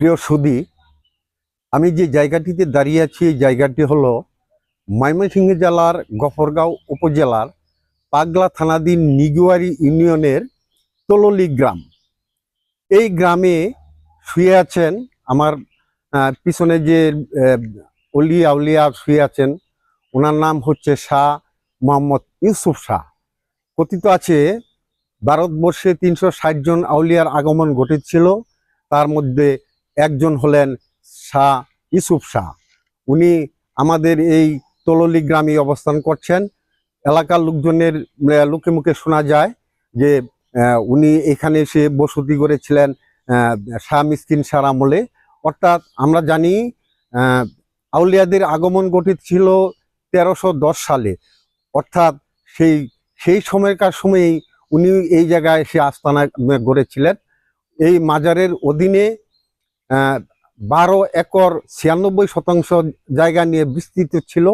প্রিয় সুদি আমি যে জায়গাটিতে দাঁড়িয়ে আছি, এই জায়গাটি হলো ময়মনসিংহ জেলার গফরগাঁও উপজেলার পাগলা থানাধীন নিগুয়ারি ইউনিয়নের তললি গ্রাম। এই গ্রামে শুয়ে আছেন আমার পিছনে যে অলি আউলিয়া শুয়ে আছেন, ওনার নাম হচ্ছে শাহ মোহাম্মদ ইউসুফ শাহ। কথিত আছে, ভারতবর্ষে তিনশো ষাট জন আউলিয়ার আগমন ঘটেছিল। তার মধ্যে একজন হলেন শাহ ইসুফ শাহ। উনি আমাদের এই তললি গ্রামে অবস্থান করছেন। এলাকার লোকজনের লোকে মুখে শোনা যায় যে উনি এখানে এসে বসতি করেছিলেন শাহ মিসকিন শাহ আমলে। অর্থাৎ আমরা জানি আউলিয়াদের আগমন গঠিত ছিল তেরোশো সালে। অর্থাৎ সেই সেই সময়কার সময়েই উনি এই জায়গায় এসে আস্তানা গড়েছিলেন। এই মাজারের অধীনে বারো একর ছিয়ানব্বই শতাংশ জায়গা নিয়ে বিস্তৃত ছিল,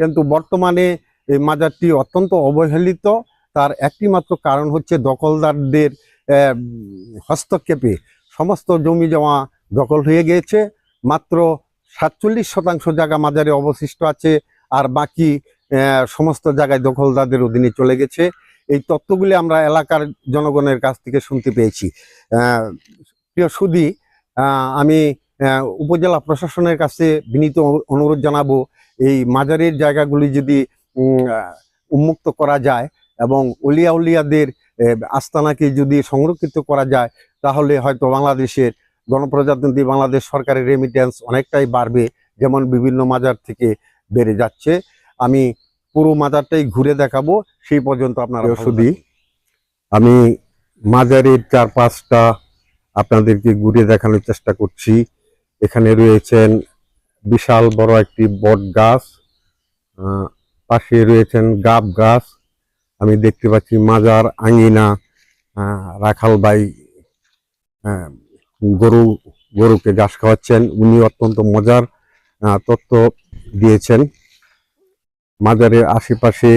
কিন্তু বর্তমানে এই মাজারটি অত্যন্ত অবহেলিত। তার একটি মাত্র কারণ হচ্ছে দখলদারদের হস্তক্ষেপে সমস্ত জমি জমা দখল হয়ে গিয়েছে। মাত্র সাতচল্লিশ শতাংশ জায়গা মাজারে অবশিষ্ট আছে, আর বাকি সমস্ত জায়গায় দখলদারদের অধীনে চলে গেছে। এই তথ্যগুলি আমরা এলাকার জনগণের কাছ থেকে শুনতে পেয়েছি। প্রিয় সুদী আমি উপজেলা প্রশাসনের কাছে বিনীত অনু- অনুরোধ জানাব এই মাজারের জায়গাগুলি যদি উন্মুক্ত করা যায় এবং উলিয়া উলিয়াদের আস্তানাকে যদি সংরক্ষিত করা যায় তাহলে হয়তো বাংলাদেশের গণপ্রজাতন্ত্রী বাংলাদেশ সরকারের রেমিটেন্স অনেকটাই বাড়বে যেমন বিভিন্ন মাজার থেকে বেড়ে যাচ্ছে। আমি পুরো মাজারটাই ঘুরে দেখাবো সেই পর্যন্ত আপনারা শুধু আমি মাজারের চার পাঁচটা আপনাদেরকে ঘুরে দেখানোর চেষ্টা করছি। এখানে রয়েছেন বিশাল বড় একটি বট গাছ পাশে রয়েছেন গাব গাছ। আমি দেখতে পাচ্ছি মাজার আঙ্গিনা আহ, রাখাল বাই গরু গরুকে ঘাস খাওয়াচ্ছেন। উনি অত্যন্ত মজার তথ্য দিয়েছেন। মাজারের আশেপাশে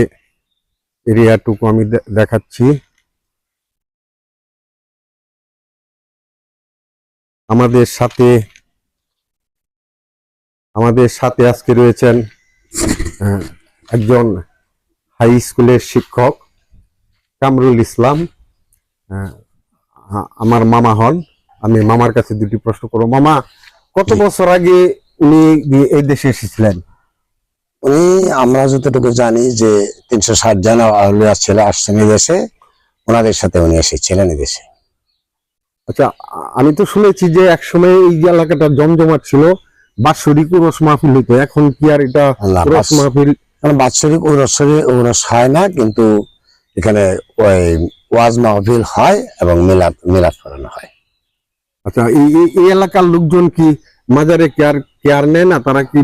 এরিয়াটুকু আমি দেখাচ্ছি। আমাদের সাথে আমাদের সাথে আজকে রয়েছেন একজন হাই স্কুলের শিক্ষক কামরুল ইসলাম। আমার মামা হন। আমি মামার কাছে দুটি প্রশ্ন করব। মামা কত বছর আগে উনি এই দেশে এসেছিলেন? উনি আমরা যতটুকু জানি যে তিনশো ষাট জন আউলিয়া ছেলে আসছেন এই দেশে ওনাদের সাথে উনি এসেছিলেন এই দেশে। আচ্ছা আমি তো শুনেছি যে একসময় এই যে এলাকাটা জমজমাট ছিল বাৎসরিক উরস মাহফিল হইতো। এখন কি আর এটা না, উরস মাহফিল? বাৎসরিক ঔরসে ঔরস হয় না কিন্তু এখানে ওই ওয়াজ মাহফিল হয় এবং মিলাদ মিলাদ করানো হয়। আচ্ছা এই এলাকার লোকজন কি মাজারে কেয়ার কেয়ার নেয় না? তারা কি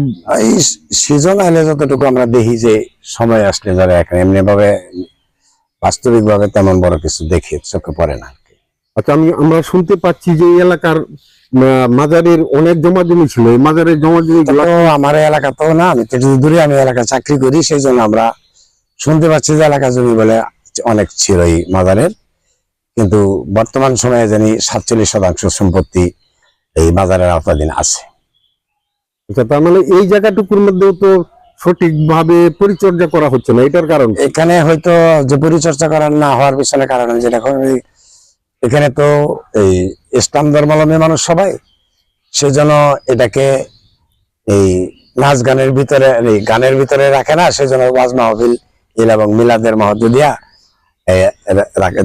এই সিজন আইলে যতটুকু আমরা দেখি যে সময় আসলে যারা এখানে এমনিভাবে বাস্তবিকভাবে তেমন বড় কিছু দেখি চোখে পড়ে না। আচ্ছা আমি আমরা শুনতে পাচ্ছি যে এই এলাকার মাজারের অনেক জমা জমি ছিল। এই মাজারের জমা জমি আমার এলাকা তো না আমি একটু দূরে আমি এলাকায় চাকরি করি সেই জন্য আমরা শুনতে পাচ্ছি যে এলাকা জমি বলে অনেক ছিল এই মাজারের। কিন্তু বর্তমান সময়ে জানি সাতচল্লিশ শতাংশ সম্পত্তি এই মাজারের আওতাধীন আছে। আচ্ছা তার মানে এই জায়গাটুকুর মধ্যেও তো সঠিকভাবে পরিচর্যা করা হচ্ছে না এটার কারণ এখানে হয়তো যে পরিচর্যা করার না হওয়ার পিছনে কারণ যেটা করি, এখানে তো এই ইসলাম ধর্মাবলম্বী মানুষ সবাই সেজন্য এটাকে এই নাচ গানের ভিতরে, এই গানের ভিতরে রাখে না সেজন্য ওয়াজ মাহফিল ইল এবং মিলাদের মহত্ব দিয়া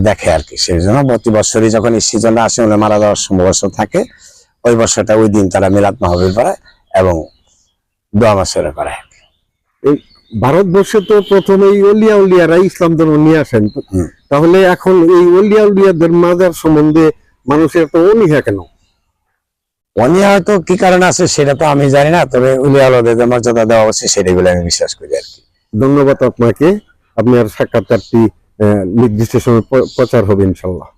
দেখে আর কি। সেই জন্য প্রতি বছরই যখন এই সিজনটা আসে, ওনার মারা যাওয়ার সময় বছর থাকে, ওই বছরটা ওই দিন তারা মিলাদ মাহফিল করায় এবং দোয়া মাসরে করায় ভারতবর্ষে তো প্রথমে এই অলিয়া উলিয়ারা ইসলাম ধর্ম নিয়ে আসেন। তাহলে এখন এই অলিয়া উলিয়াদের মাজার সম্বন্ধে মানুষের তো অনীহা কেন? উনি হয়তো কি কারণে আছে সেটা তো আমি জানি না তবে উলিয়া যে মর্যাদা দেওয়া উচিত সেটাই বলে আমি বিশ্বাস করি আর কি। ধন্যবাদ আপনাকে। আপনার সাক্ষাৎকারটি আহ, নির্দিষ্ট সময় প্রচার হবে ইনশাল্লাহ।